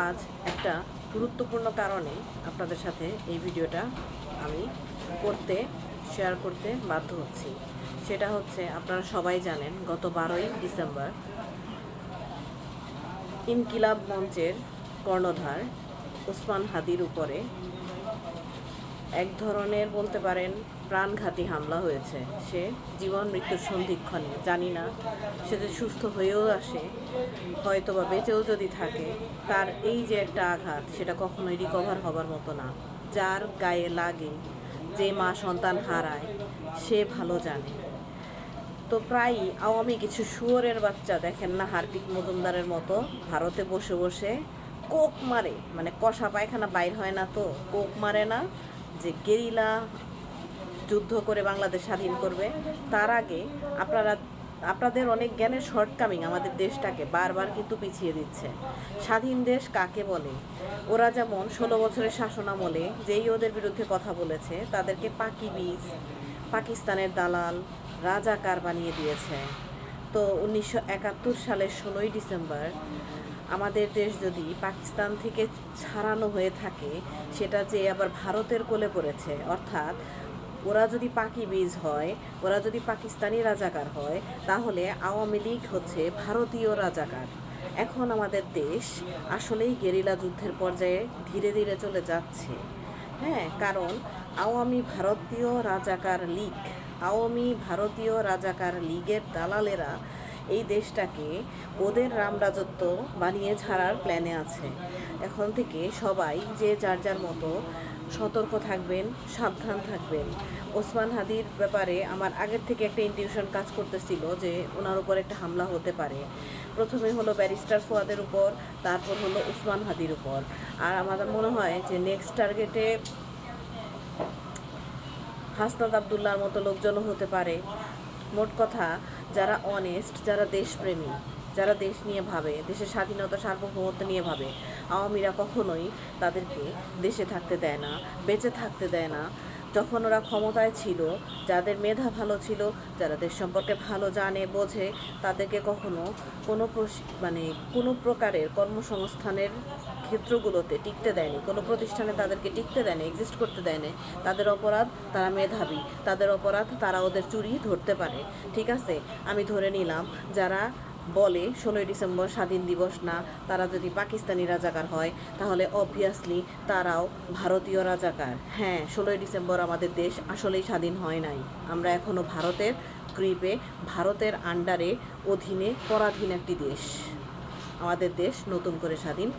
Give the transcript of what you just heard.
আজ একটা গুরুত্বপূর্ণ কারণে আপনাদের সাথে এই ভিডিওটা আমি করতে শেয়ার করতে বাধ্য হচ্ছি। সেটা হচ্ছে, আপনারা সবাই জানেন, গত বারোই ডিসেম্বর ইনকিলাব মঞ্চের কর্ণধার ওসমান হাদির উপরে এক ধরনের বলতে পারেন প্রাণঘাতী হামলা হয়েছে। সে জীবন মৃত্যুর সন্ধিক্ষণে, জানি না। সে যে সুস্থ হয়েও আসে হয়তো বা বেঁচেও যদি থাকে, তার এই যে একটা আঘাত, সেটা কখনোই রিকভার হবার মতো না। যার গায়ে লাগে, যে মা সন্তান হারায়, সে ভালো জানে। তো প্রায়ই আওয়ামী কিছু শুয়োরের বাচ্চা দেখেন না, হারপিক মজুমদারের মতো, ভারতে বসে বসে কোক মারে। মানে কষা পায়খানা বাইর হয় না তো, কোক মারে না। যে গেরিলা যুদ্ধ করে বাংলাদেশ স্বাধীন করবে, তার আগে আপনারা আপনাদের অনেক জ্ঞানের শর্টকামিং আমাদের দেশটাকে বারবার কিন্তু পিছিয়ে দিচ্ছে। স্বাধীন দেশ কাকে বলে? ওরা যেমন ষোলো বছরের শাসনামলে যেই ওদের বিরুদ্ধে কথা বলেছে, তাদেরকে পাকি বীজ, পাকিস্তানের দালাল রাজাকার বানিয়ে দিয়েছে। তো উনিশশো একাত্তর সালের ষোলোই ডিসেম্বর আমাদের দেশ যদি পাকিস্তান থেকে ছাড়ানো হয়ে থাকে, সেটা যে আবার ভারতের কোলে পড়েছে, অর্থাৎ ওরা যদি পাকি বীজ হয়, ওরা যদি পাকিস্তানি রাজাকার হয়, তাহলে আওয়ামী লীগ হচ্ছে ভারতীয় রাজাকার। এখন আমাদের দেশ আসলেই গেরিলা যুদ্ধের পর্যায়ে ধীরে ধীরে চলে যাচ্ছে। হ্যাঁ কারণ আওয়ামী ভারতীয় রাজাকার লীগ, আওয়ামী ভারতীয় রাজাকার লীগের দালালেরা এই দেশটাকে ওদের রামরাজত্ব বানিয়ে ছাড়ার প্ল্যানে আছে। এখন থেকে সবাই যে যার যার মতো সতর্ক থাকবেন, সাবধান থাকবেন। ওসমান হাদির ব্যাপারে আমার আগের থেকে একটা ইনটিউশন কাজ করতেছিল যে ওনার উপর একটা হামলা হতে পারে। প্রথমে হলো ব্যারিস্টার ফুয়াদের উপর, তারপর হলো ওসমান হাদির উপর। আর আমাদের মনে হয় যে নেক্সট টার্গেটে হাসনাদ আবদুল্লার মতো লোকজনও হতে পারে। মোট কথা, যারা অনেস্ট যারা দেশপ্রেমী, যারা দেশ নিয়ে ভাবে, দেশের স্বাধীনতা, সার্বভৌমত্ব নিয়ে ভাবে, আওয়ামীরা কখনোই তাদেরকে দেশে থাকতে দেয় না, বেঁচে থাকতে দেয় না। যখন ওরা ক্ষমতায় ছিল, যাদের মেধা ভালো ছিল, যারা দেশ সম্পর্কে ভালো জানে, বোঝে, তাদেরকে কখনো কোনো মানে কোনো প্রকারের কর্মসংস্থানের ক্ষেত্রগুলোতে টিকতে দেয়নি, কোনো প্রতিষ্ঠানে তাদেরকে টিকতে দেয়নি এক্সিস্ট করতে দেয়নি। তাদের অপরাধ, তারা মেধাবী, তাদের অপরাধ তারা ওদের চুরি ধরতে পারে। ঠিক আছে? আমি ধরে নিলাম, যারা বলে, ষোলোই ডিসেম্বর স্বাধীন দিবস না, তারা যদি পাকিস্তানি রাজাকার হয়, তাহলে অবভিয়াসলি তারাও ভারতীয় রাজাকার। হ্যাঁ ষোলোই ডিসেম্বর আমাদের দেশ আসলেই স্বাধীন হয় নাই। আমরা এখনও ভারতের গ্রিপে ভারতের আন্ডারে অধীনে পরাধীন একটি দেশ। আমাদের দেশ নতুন করে স্বাধীন